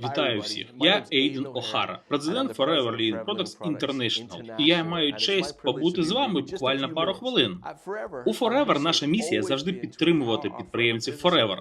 Вітаю всіх! Я Ейден Охара, президент Forever Lean Products International, і я маю честь побути з вами буквально пару хвилин. У Forever наша місія завжди підтримувати підприємців Forever,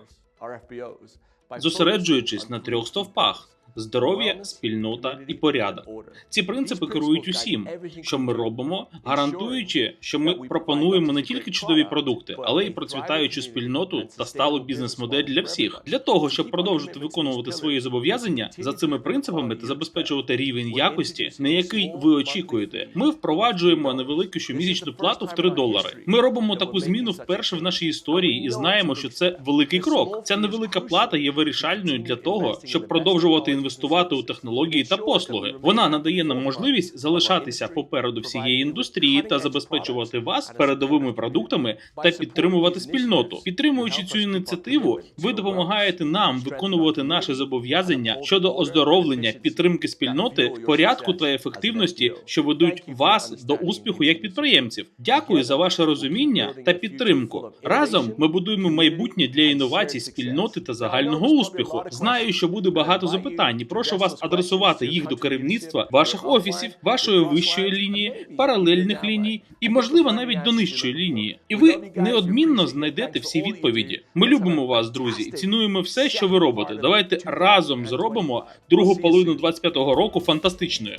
зосереджуючись на трьох стовпах: здоров'я, спільнота і порядок. Ці принципи керують усім, що ми робимо, гарантуючи, що ми пропонуємо не тільки чудові продукти, але й процвітаючу спільноту та сталу бізнес-модель для всіх. Для того щоб продовжити виконувати свої зобов'язання за цими принципами та забезпечувати рівень якості, на який ви очікуєте, ми впроваджуємо невелику щомісячну плату в 3 долари. Ми робимо таку зміну вперше в нашій історії і знаємо, що це великий крок. Ця невелика плата є вирішальною для того, щоб продовжувати інвестувати у технології та послуги. Вона надає нам можливість залишатися попереду всієї індустрії та забезпечувати вас передовими продуктами та підтримувати спільноту. Підтримуючи цю ініціативу, ви допомагаєте нам виконувати наші зобов'язання щодо оздоровлення, підтримки спільноти, порядку та ефективності, що ведуть вас до успіху як підприємців. Дякую за ваше розуміння та підтримку. Разом ми будуємо майбутнє для інновацій, спільноти та загального успіху. Знаю, що буде багато запитань. І Прошу вас адресувати їх до керівництва ваших офісів, вашої вищої лінії, паралельних ліній і, можливо, навіть до нижчої лінії. І ви неодмінно знайдете всі відповіді. Ми любимо вас, друзі, і цінуємо все, що ви робите. Давайте разом зробимо другу половину 25-го року фантастичною.